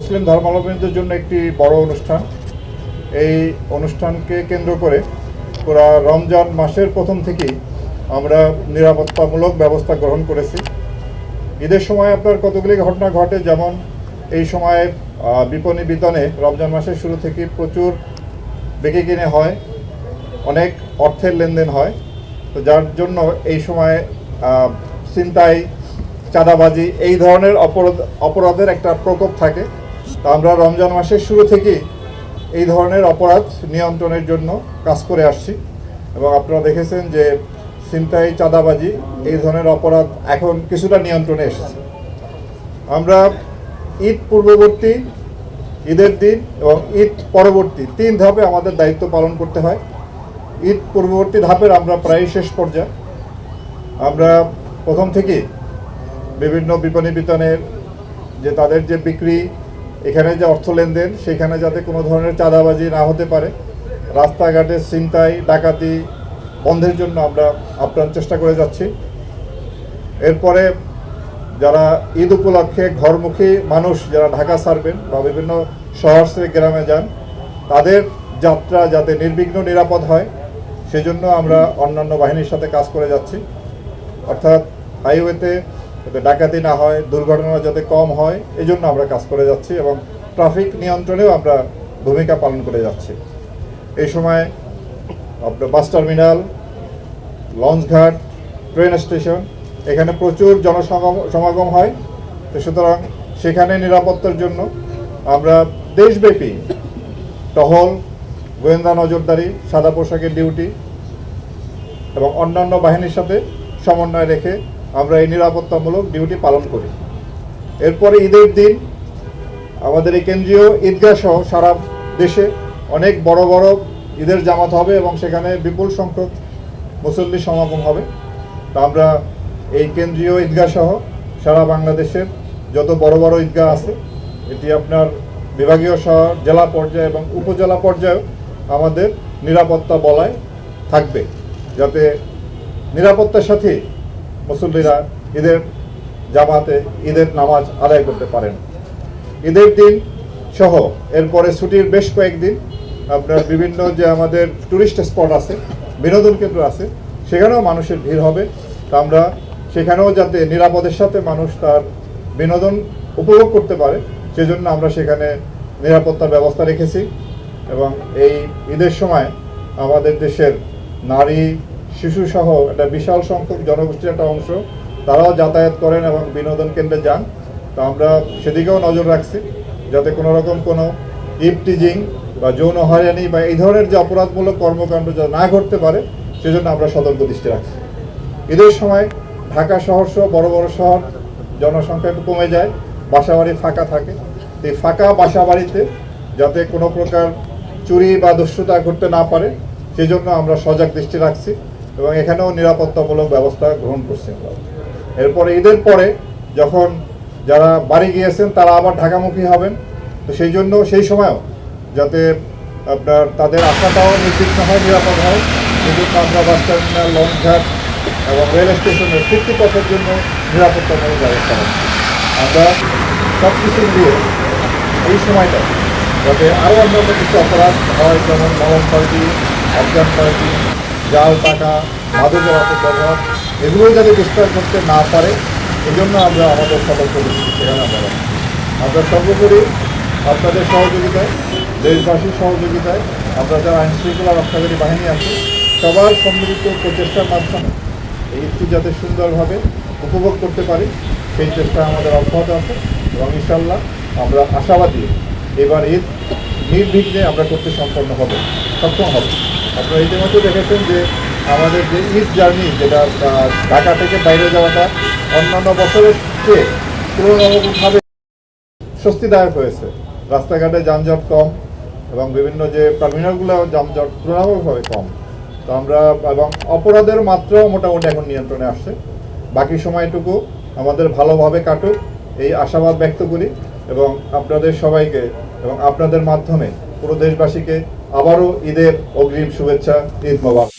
মুসলিম ধর্মাবলম্বীদের জন্য একটি বড় অনুষ্ঠান। এই অনুষ্ঠানকে কেন্দ্র করে পুরা রমজান মাসের প্রথম থেকেই আমরা নিরাপত্তামূলক ব্যবস্থা গ্রহণ করেছি। ঈদের সময় আপনার কতগুলি ঘটনা ঘটে? যেমন এই সময়ে বিপণী বিতানে রমজান মাসের শুরু থেকে প্রচুর বেঁকে কিনে হয়, অনেক অর্থের লেনদেন হয়। তো যার জন্য এই সময়ে ছিনতাই, চাঁদাবাজি এই ধরনের অপরাধ, অপরাধের একটা প্রকোপ থাকে। তো আমরা রমজান মাসের শুরু থেকেই এই ধরনের অপরাধ নিয়ন্ত্রণের জন্য কাজ করে আসছি। এবং আপনারা দেখেছেন যে ছিনতাই, চাঁদাবাজি এই ধরনের অপরাধ এখন কিছুটা নিয়ন্ত্রণে এসেছে। আমরা ঈদ পূর্ববর্তী, ঈদের দিন এবং ঈদ পরবর্তী তিন ধাপে আমাদের দায়িত্ব পালন করতে হয়। ঈদ পূর্ববর্তী ধাপের আমরা প্রায় শেষ পর্যায়ে। আমরা প্রথম থেকেই বিভিন্ন বিপণী বিতনের যে তাদের যে বিক্রি এখানে যে অর্থ লেনদেন, সেখানে যাতে কোনো ধরনের চাঁদাবাজি না হতে পারে, রাস্তাঘাটে ছিনতাই, ডাকাতি বন্ধের জন্য আমরা আপ্রাণ চেষ্টা করে যাচ্ছি। এরপরে যারা ঈদ উপলক্ষে ঘরমুখী মানুষ যারা ঢাকা ছাড়বেন বা বিভিন্ন শহর গ্রামে যান, তাদের যাত্রা যাতে নির্বিঘ্ন নিরাপদ হয়, সেজন্য আমরা অন্যান্য বাহিনীর সাথে কাজ করে যাচ্ছি। অর্থাৎ হাইওয়েতে যাতে ডাকাতি না হয়, দুর্ঘটনা যাতে কম হয় এই জন্য আমরা কাজ করে যাচ্ছি এবং ট্রাফিক নিয়ন্ত্রণেও আমরা ভূমিকা পালন করে যাচ্ছি। এই সময় আপনার বাস টার্মিনাল লঞ্চঘাট ট্রেন স্টেশন, এখানে প্রচুর জনসমাগম, সমাগম হয়। তো সুতরাং সেখানে নিরাপত্তার জন্য আমরা দেশব্যাপী টহল, গোয়েন্দা নজরদারি, সাদা পোশাকের ডিউটি এবং অন্যান্য বাহিনীর সাথে সমন্বয় রেখে আমরা এই নিরাপত্তামূলক ডিউটি পালন করি। এরপরে ঈদের দিন আমাদের এই কেন্দ্রীয় ঈদগাহ সহ সারা দেশে অনেক বড় বড় ঈদের জামাত হবে এবং সেখানে বিপুল সংখ্যক মুসল্লি সমাগম হবে। তা আমরা এই কেন্দ্রীয় ঈদগাহ সহ সারা বাংলাদেশের যত বড় বড় ঈদগাহ আছে, এটি আপনার বিভাগীয় শহর, জেলা পর্যায়ে এবং উপজেলা পর্যায়েও আমাদের নিরাপত্তা বলায় থাকবে। যাতে নিরাপত্তার সাথে মুসল্লিরা ঈদের জামাতে ঈদের নামাজ আদায় করতে পারেন। ঈদের দিন সহ এরপরে ছুটির বেশ কয়েকদিন আপনার বিভিন্ন যে আমাদের টুরিস্ট স্পট আছে, বিনোদন কেন্দ্র আছে, সেখানেও মানুষের ভিড় হবে। তা আমরা সেখানেও যাতে নিরাপদের সাথে মানুষ তার বিনোদন উপভোগ করতে পারে, সেজন্য আমরা সেখানে নিরাপত্তার ব্যবস্থা রেখেছি। এবং এই ঈদের সময় আমাদের দেশের নারী শিশু সহ একটা বিশাল সংখ্যক জনগোষ্ঠীর একটা অংশ, তারাও যাতায়াত করেন এবং বিনোদন কেন্দ্রে যান। তো আমরা সেদিকেও নজর রাখছি, যাতে কোনো রকম কোনো ইপটিজিং বা যৌন হয়রানি বা এই ধরনের যে অপরাধমূলক কর্মকাণ্ড যা না ঘটতে পারে, সেজন্য আমরা সতর্ক দৃষ্টি রাখছি। ঈদের সময় ঢাকা শহর সহ বড় বড় শহর জনসংখ্যা একটু কমে যায়, বাসাবাড়ি ফাঁকা থাকে। এই ফাঁকা বাসাবাড়িতে যাতে কোনো প্রকার চুরি বা দস্যুতা করতে না পারে, সেজন্য আমরা সজাগ দৃষ্টি রাখছি। এবং এখানেও নিরাপত্তামূলক ব্যবস্থা গ্রহণ করছি এরপরে ঈদের পরে যখন যারা বাড়ি গিয়েছেন, তারা আবার ঢাকামুখী হবেন। তো সেই জন্য সেই সময়ও যাতে আপনার তাদের আশাটাও নির্বিঘ্ন হয়, নিরাপদ হয়। জন্য আমরা বাস টার্মিনাল, লঞ্চঘাট এবং রেল স্টেশনের ফিরতি পথের জন্য নিরাপত্তামূলক ব্যবস্থা রাখছি আমরা সব কিছু মিলিয়ে এই সময়টা যাতে আরও অন্যান্য কিছু অপরাধ হয়, যেমন মলম পার্টি অজ্ঞান পার্টি জাল টাকা মাদকের অপব্যবহার এগুলো যাতে বিস্তার করতে না পারে এই জন্য আমরা আমাদের সতর্ক দৃষ্টি সেখানে আমরা আমরা সর্বোপরি আপনাদের সহযোগিতায়, দেশবাসীর সহযোগিতায়, আমরা যারা আইন শৃঙ্খলা রক্ষাকারী বাহিনী আছে, সবার সম্মিলিত প্রচেষ্টার মাধ্যমে এই ঈদটি যাতে সুন্দরভাবে উপভোগ করতে পারি, সেই চেষ্টা আমাদের অব্যাহত আছে এবং ইনশাল্লাহ আমরা আশাবাদী এবার ঈদ নির্বিঘ্নে আমরা করতে সম্পন্ন হবে, সক্ষম হবে। আপনারা ইতিমধ্যে দেখেছেন যে আমাদের যে ঈদ জার্নি, যেটা ঢাকা থেকে বাইরে যাওয়াটা অন্যান্য বছরের চেয়ে তুলনামূলকভাবে স্বস্তিদায়ক হয়েছে। রাস্তাঘাটে যানজট কম এবং বিভিন্ন যে টার্মিনালগুলো যানজট তুলনামূলকভাবে কম। তো আমরা, এবং অপরাধের মাত্রাও মোটামুটি এখন নিয়ন্ত্রণে আসছে। বাকি সময়টুকু আমাদের ভালোভাবে কাটুক, এই আশাবাদ ব্যক্ত করি এবং আপনাদের সবাইকে এবং আপনাদের মাধ্যমে পুরো দেশবাসীকে আবারও ঈদের অগ্রিম শুভেচ্ছা ঈদ মোবারক।